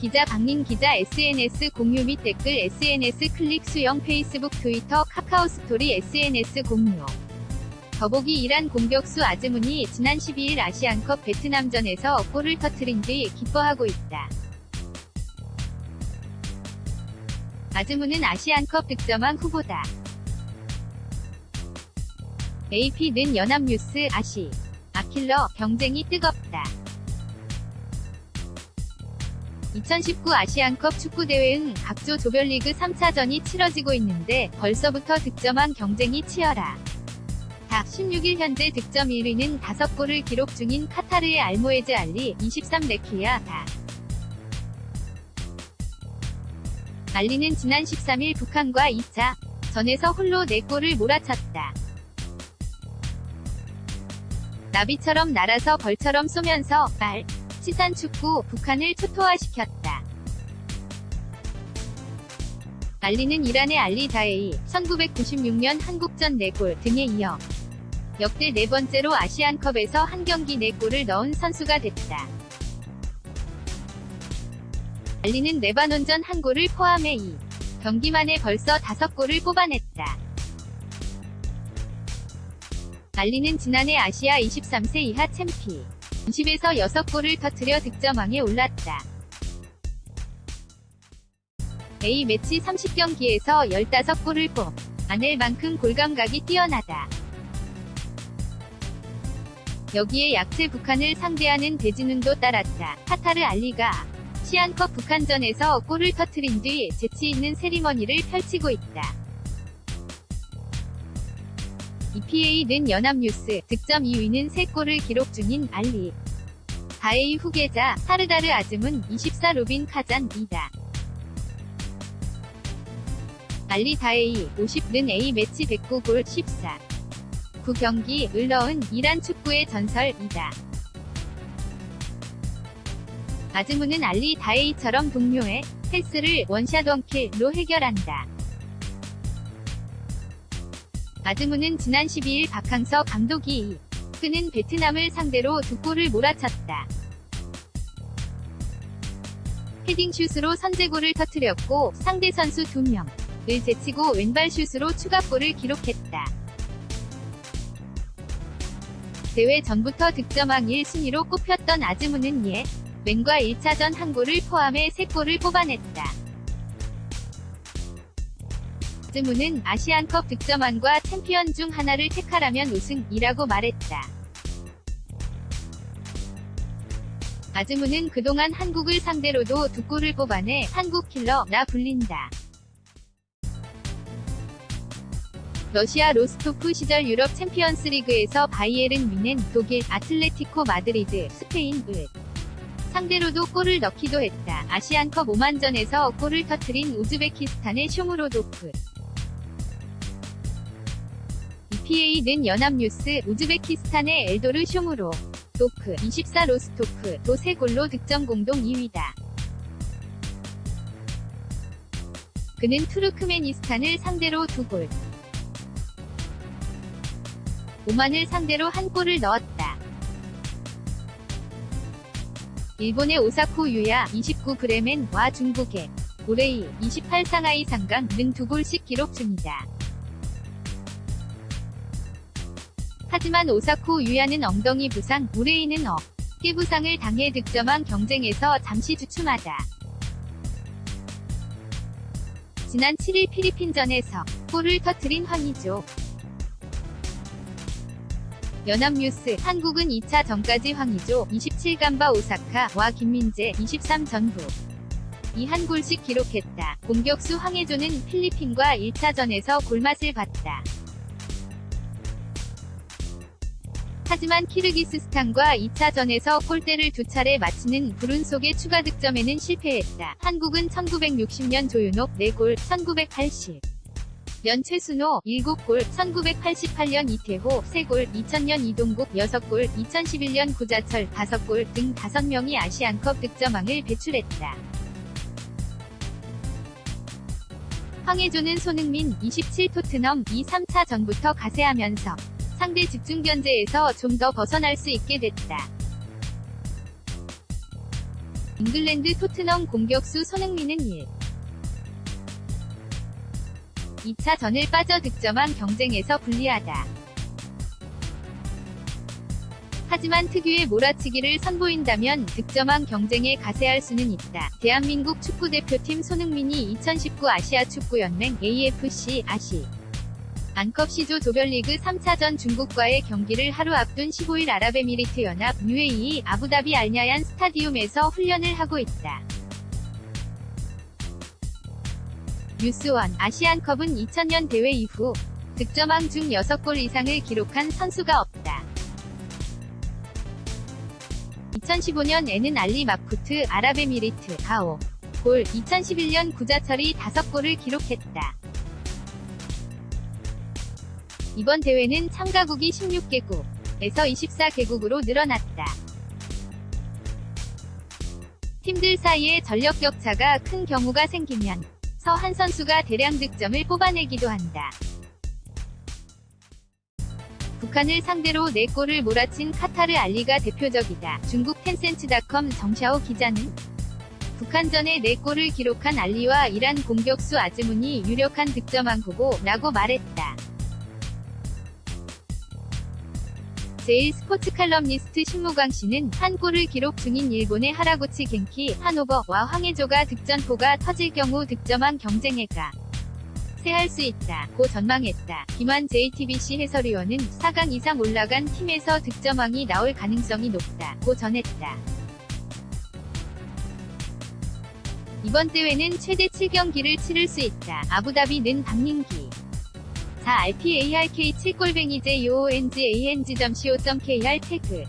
기자 박민 기자 SNS 공유 및 댓글 SNS 클릭 수영 페이스북 트위터 카카오 스토리 SNS 공유 더보기 이란 공격수 아즈문이 지난 12일 아시안컵 베트남전에서 골을 터트린 뒤 기뻐하고 있다. 아즈문은 아시안컵 득점왕 후보다. AP는 연합뉴스 아시. 아킬러 경쟁이 뜨겁다. 2019 아시안컵 축구대회는 각조 조별리그 3차전이 치러지고 있는데 벌써부터 득점왕 경쟁이 치열하. 다 16일 현재 득점 1위는 5골을 기록 중인 카타르의 알모에즈 알리 23 레키야 다. 알리는 지난 13일 북한과 2차 전에서 홀로 4골을 몰아쳤다. 나비처럼 날아서 벌처럼 쏘면서 말 치산 축구 북한을 초토화시켰다. 알리는 이란의 알리 다에이 1996년 한국전 4골 등에 이어 역대 네 번째로 아시안컵에서 한 경기 4골을 넣은 선수가 됐다. 알리는 레바논전 한 골을 포함해 2 경기만에 벌써 5골을 뽑아냈다. 알리는 지난해 아시아 23세 이하 챔피 10에서 6골을 터뜨려 득점왕에 올랐다. A매치 30경기에서 15골을 뽑 아낼 만큼 골감각이 뛰어나다. 여기에 약체 북한을 상대하는 대진운도 따랐다. 카타르 알리가 시안컵 북한전에서 골을 터트린 뒤 재치 있는 세리머니를 펼치고 있다. EPA는 연합뉴스 득점 2위는 3골을 기록 중인 알리. 다에이 후계자 하르다르 아즘은 24 로빈 카잔 2다. 알리 다에이 50는 A 매치 109골 14. 9경기을 넣은 이란 축구의 전설이다. 아즈문은 알리 다에이처럼 동료의 패스를 원샷 원킬로 해결한다. 아즈문은 지난 12일 박항서 감독이 그는 베트남을 상대로 두 골을 몰아쳤다. 헤딩 슛으로 선제골을 터뜨렸고 상대 선수 2명을 제치고 왼발 슛으로 추가골을 기록했다. 대회 전부터 득점왕 1순위로 꼽혔던 아즈문은 예, 맹과 1차전 한 골을 포함해 3골을 뽑아냈다. 아즈문은 아시안컵 득점왕과 챔피언 중 하나를 택하라면 우승이라고 말했다. 아즈문은 그동안 한국을 상대로도 두 골을 뽑아내 한국 킬러라 불린다. 러시아 로스토프 시절 유럽 챔피언스 리그에서 바이에른 뮌헨, 독일, 아틀레티코 마드리드, 스페인 을 상대로도 골을 넣기도 했다. 아시안컵 5만전에서 골을 터트린 우즈베키스탄의 쇼무로도프. EPA는 연합뉴스 우즈베키스탄의 엘도르 쇼무로 도프 24 로스토프 도 3골로 득점 공동 2위다. 그는 투르크메니스탄을 상대로 2골, 오만을 상대로 한 골을 넣었다. 일본의 오사쿠 유야 29 브레멘와 중국의 오레이 28 상하이 상강 는두 골씩 기록 중이다. 하지만 오사쿠 유야는 엉덩이 부상, 오레이는 어깨 부상을 당해 득점한 경쟁에서 잠시 주춤하다. 지난 7일 필리핀전에서 골을 터트린 황희조. 연합뉴스 한국은 2차 전까지 황희조 27간바 오사카와 김민재 23 전부 이한 골씩 기록했다. 공격수 황혜조는 필리핀과 1차전에서 골맛을 봤다. 하지만 키르기스스탄과 2차전에서 골대를 두 차례 맞히는 불운 속의 추가 득점에는 실패했다. 한국은 1960년 조윤옥 4골, 1980. 년 최순호 7골, 1988년 이태호 3골, 2000년 이동국 6골, 2011년 구자철 5골 등 5명이 아시안컵 득점왕을 배출했다. 황혜조는 손흥민 27 토트넘 2, 3차 전부터 가세하면서 상대 집중 견제에서 좀 더 벗어날 수 있게 됐다. 잉글랜드 토트넘 공격수 손흥민은 1. 2차 전을 빠져 득점한 경쟁에서 불리하다. 하지만 특유의 몰아치기를 선보인다면 득점왕 경쟁에 가세할 수는 있다. 대한민국 축구대표팀 손흥민이 2019 아시아 축구연맹 AFC 아시 안컵 시조 조별리그 3차전 중국과의 경기를 하루 앞둔 15일 아랍에미리트 연합 UAE 아부다비 알냐얀 스타디움에서 훈련을 하고 있다. 뉴스원 아시안컵은 2000년 대회 이후 득점왕 중 6골 이상을 기록한 선수가 없다. 2015년에는 알리 마쿠트 아랍에미리트 가오 골 2011년 구자철이 5골을 기록했다. 이번 대회는 참가국이 16개국에서 24개국으로 늘어났다. 팀들 사이에 전력 격차가 큰 경우가 생기면 서한 선수가 대량 득점을 뽑아내기도 한다. 북한을 상대로 4골을 몰아친 카타르 알리가 대표적이다. 중국 텐센츠닷컴 정샤오 기자는 북한전에 4골을 기록한 알리와 이란 공격수 아즈문이 유력한 득점왕 후보 라고 말했다. 제1스포츠 칼럼니스트 신무광 씨는 한 골을 기록 중인 일본의 하라구치 겐키, 하노버와 황해조가 득점포가 터질 경우 득점왕 경쟁에가 세할 수 있다. 고 전망했다. 김환 JTBC 해설위원은 4강 이상 올라간 팀에서 득점왕이 나올 가능성이 높다. 고 전했다. 이번 대회는 최대 7경기를 치를 수 있다. 아부다비는 박민기 4 RPARK 7골뱅이 JOONGANG.co.kr 태그